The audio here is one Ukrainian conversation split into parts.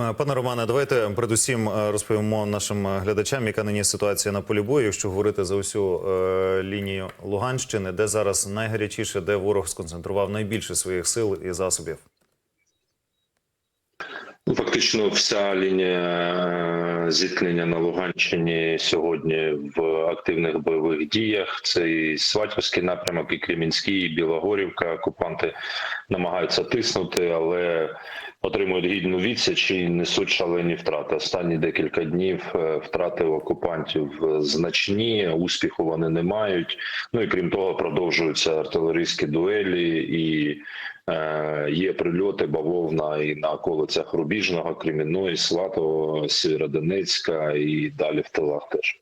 Е, Пане Романе, давайте передусім е, розповімо нашим е, глядачам, яка нині ситуація на полі бою, якщо говорити за усю е, лінію Луганщини, де зараз найгарячіше, де ворог сконцентрував найбільше своїх сил і засобів. Ну, Фактично, вся лінія е, зіткнення на Луганщині сьогодні в активних бойових діях. Це і Сватівський напрямок, і Кремінський, і Білогорівка. Окупанти намагаються тиснути, але отримують гідну відсіч і несуть шалені втрати. Останні декілька днів е, втрати окупантів значні, успіху вони не мають. Ну і крім того, продовжуються артилерійські дуелі і. Е, Є прильоти бавовна і на околицях Рубіжного, Кремінної, Сватового, Сєвєродонецька і далі в тилах теж.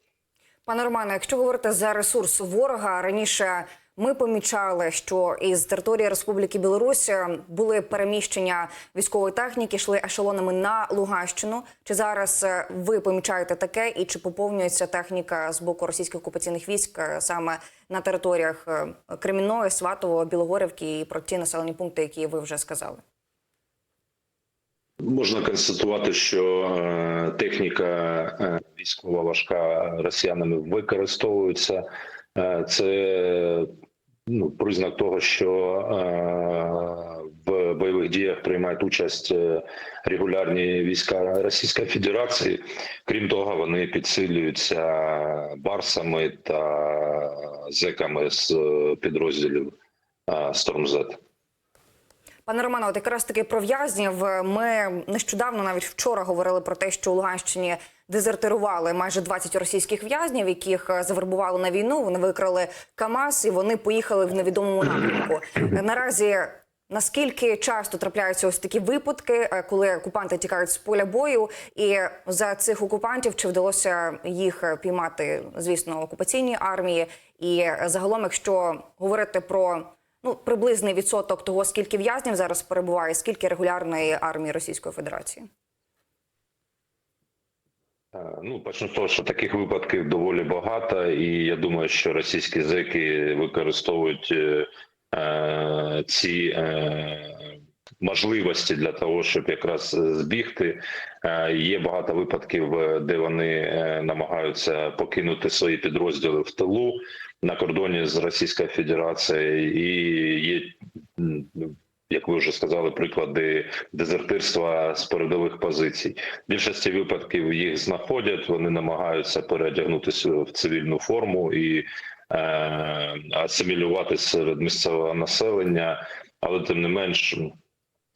Пане Романе, якщо говорити за ресурс ворога, раніше ми помічали, що із території Республіки Білорусь були переміщення військової техніки, йшли ешелонами на Луганщину. Чи зараз е, ви помічаєте таке, і чи поповнюється техніка з боку російських окупаційних військ е, саме на територіях е, Кремінної, Сватового, Білогорівки і про ті населені пункти, які ви вже сказали? Можна констатувати, що е, техніка е, військова важка росіянами використовується. Е, Це ну, признак того, що е, в бойових діях приймають участь е, регулярні війська Російської Федерації. Крім того, вони підсилюються барсами та зеками з підрозділів Стормзет. Пане Романе, от якраз таки про в'язнів. Ми нещодавно, навіть вчора, говорили про те, що у Луганщині дезертирували майже 20 російських в'язнів, яких е, завербували на війну. Вони викрали КАМАЗ і вони поїхали в невідомому напрямку. Наразі наскільки часто трапляються ось такі випадки, е, коли окупанти тікають з поля бою, і за цих окупантів чи вдалося їх е, піймати, звісно, окупаційній армії, і е, загалом, якщо говорити про ну приблизний відсоток того, скільки в'язнів зараз перебуває, скільки регулярної армії Російської Федерації. Е, Ну, почну з того, що таких випадків доволі багато, і я думаю, що російські зеки використовують е, е, ці е, можливості для того, щоб якраз збігти. Е, є багато випадків, е, де вони намагаються покинути свої підрозділи в тилу на кордоні з Російською Федерацією, і є. Як ви вже сказали, приклади дезертирства з передових позицій. В більшості випадків їх знаходять, вони намагаються переодягнутися в цивільну форму і е, асимілюватися серед місцевого населення, але тим не менш.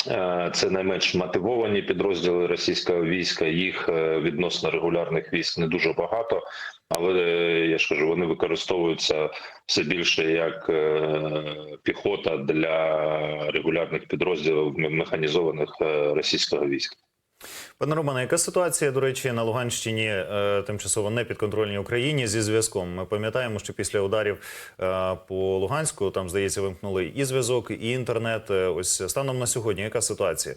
Е, Це найменш мотивовані підрозділи російського війська. Їх е, відносно регулярних військ не дуже багато, але е, я ж кажу, вони використовуються все більше як піхота для регулярних підрозділів механізованих російського війська. Пане Романе, яка ситуація, до речі, на Луганщині е, тимчасово не підконтрольній Україні зі зв'язком? Ми пам'ятаємо, що після ударів е, по Луганську там здається вимкнули і зв'язок, і інтернет. Е, Ось станом на сьогодні, яка ситуація?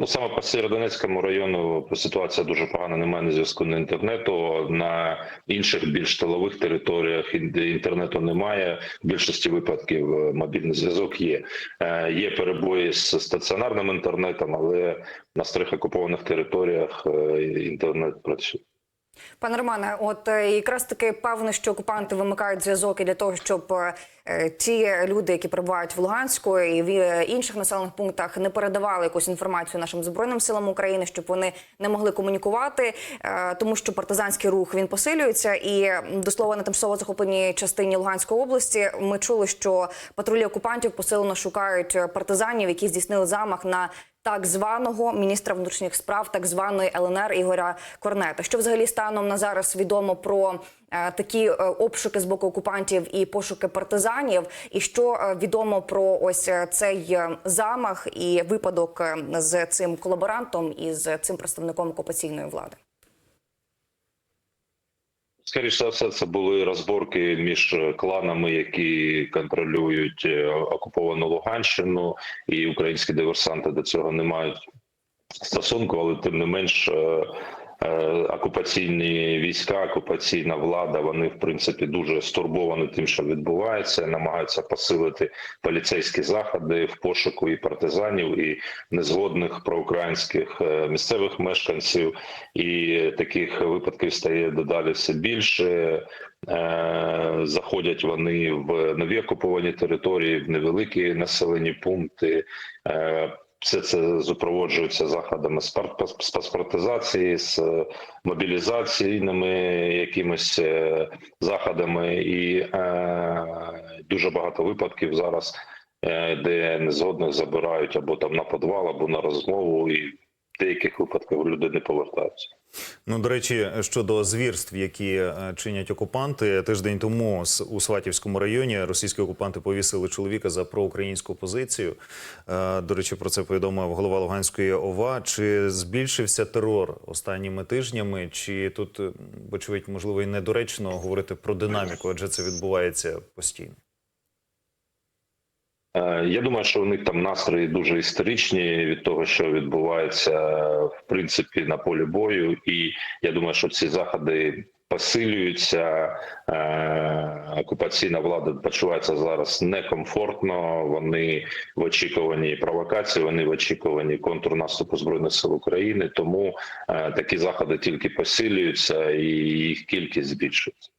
Ну саме по Сєвєродонецькому району ситуація дуже погана. Немає на зв'язку на інтернету. На інших більш тилових територіях ін- інтернету немає. В більшості випадків е, мобільний зв'язок є. Е, Є перебої з стаціонарним інтернетом, але на старих окупованих територіях е, інтернет працює. Пане Романе, от е, якраз таки певно, що окупанти вимикають зв'язок для того, щоб е, ті люди, які перебувають в Луганську і в е, інших населених пунктах, не передавали якусь інформацію нашим збройним силам України, щоб вони не могли комунікувати, е, тому що партизанський рух він посилюється. І до слова на тимчасово захопленій частині Луганської області ми чули, що патрулі окупантів посилено шукають е, партизанів, які здійснили замах на так званого міністра внутрішніх справ так званої ЛНР Ігоря Корнета. Що взагалі станом на зараз відомо про е, такі е, обшуки з боку окупантів і пошуки партизанів, і що е, відомо про ось цей замах і випадок з цим колаборантом і з цим представником окупаційної влади? Скоріше за все, це були розборки між кланами, які контролюють е, окуповану Луганщину, і українські диверсанти до цього не мають стосунку, але тим не менш. Е, окупаційні війська, окупаційна влада, вони в принципі дуже стурбовані тим, що відбувається, намагаються посилити поліцейські заходи в пошуку і партизанів, і незгодних проукраїнських е, місцевих мешканців. І таких випадків стає дедалі все більше. Е, Заходять вони в нові окуповані території, в невеликі населені пункти. Все це супроводжується заходами з з паспортизації, з е, мобілізаційними якимись е, заходами, і е, дуже багато випадків зараз, е, де незгодних забирають або там на підвал, або на розмову, і деяких випадках люди не повертаються. Ну, до речі, щодо звірств, які е, чинять окупанти, тиждень тому у Сватівському районі російські окупанти повісили чоловіка за проукраїнську позицію. Е, До речі, про це повідомив голова Луганської ОВА. Чи збільшився терор останніми тижнями? Чи тут, вочевидь, можливо, і недоречно говорити про динаміку, адже це відбувається постійно? Е, Я думаю, що у них там настрої дуже історичні від того, що відбувається в принципі на полі бою, і я думаю, що ці заходи посилюються. Е, Окупаційна влада почувається зараз некомфортно. Вони в очікуванні провокації, вони в очікуванні контрнаступу збройних сил України. Тому е, такі заходи тільки посилюються і їх кількість збільшується.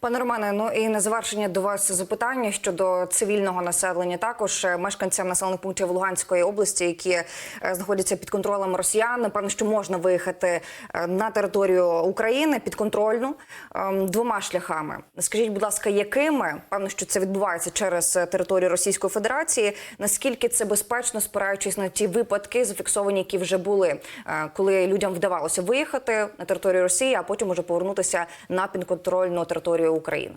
Пане Романе, ну і на завершення до вас запитання щодо цивільного населення. Також е, мешканцям населених пунктів Луганської області, які е, знаходяться під контролем росіян, напевно, що можна виїхати е, на територію України підконтрольну ем, двома шляхами. Скажіть, будь ласка, якими певно, що це відбувається через територію Російської Федерації? Наскільки це безпечно, спираючись на ті випадки, зафіксовані, які вже були, коли людям вдавалося виїхати на територію Росії, а потім уже повернутися на підконтрольну територію України?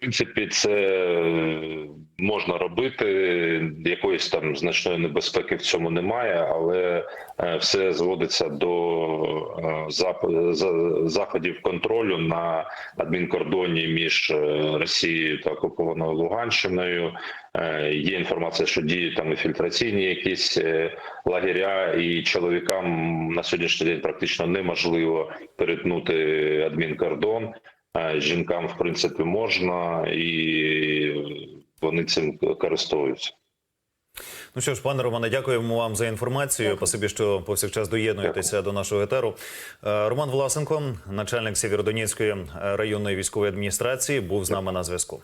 Принципі, це е, можна робити. Якоїсь там значної небезпеки в цьому немає, але е, все зводиться до е, заходів контролю на адмінкордоні між Росією та окупованою Луганщиною. Є інформація, що діють там інфільтраційні якісь е, лагеря, і чоловікам на сьогоднішній день практично неможливо перетнути адмінкордон. Е, Жінкам, в принципі, можна, і вони цим користуються. Ну що ж, пане Романе, дякуємо вам за інформацію. Дякую. Спасибі, що повсякчас доєднуєтеся до нашого етеру. Е, Роман Власенко, начальник Сєвєродонецької районної військової адміністрації, був з нами на зв'язку.